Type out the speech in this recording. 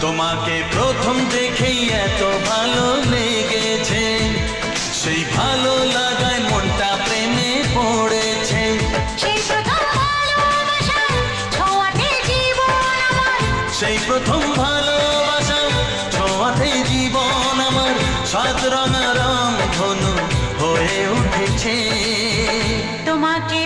তোমাকে প্রথম দেখেই এত ভালো লেগেছে। সেই ভালো লাগায় মনটা প্রেমে পড়েছে। সেই প্রথম ভালোবাসা ছোঁয়াতে জীবন আমার। সাত রঙা রং ধনু হয়ে উঠেছে। তোমাকে